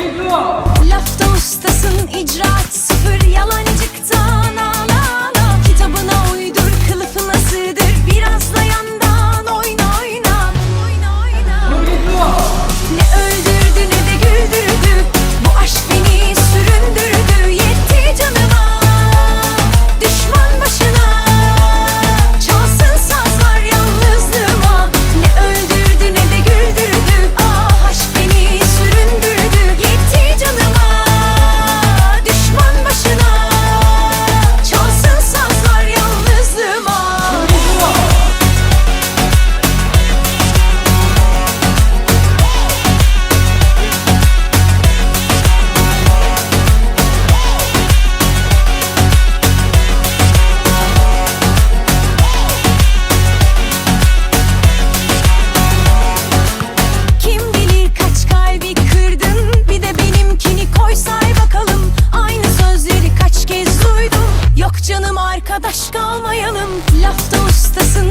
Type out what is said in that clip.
Lafta arkadaş kalmayalım. Lafta ustasın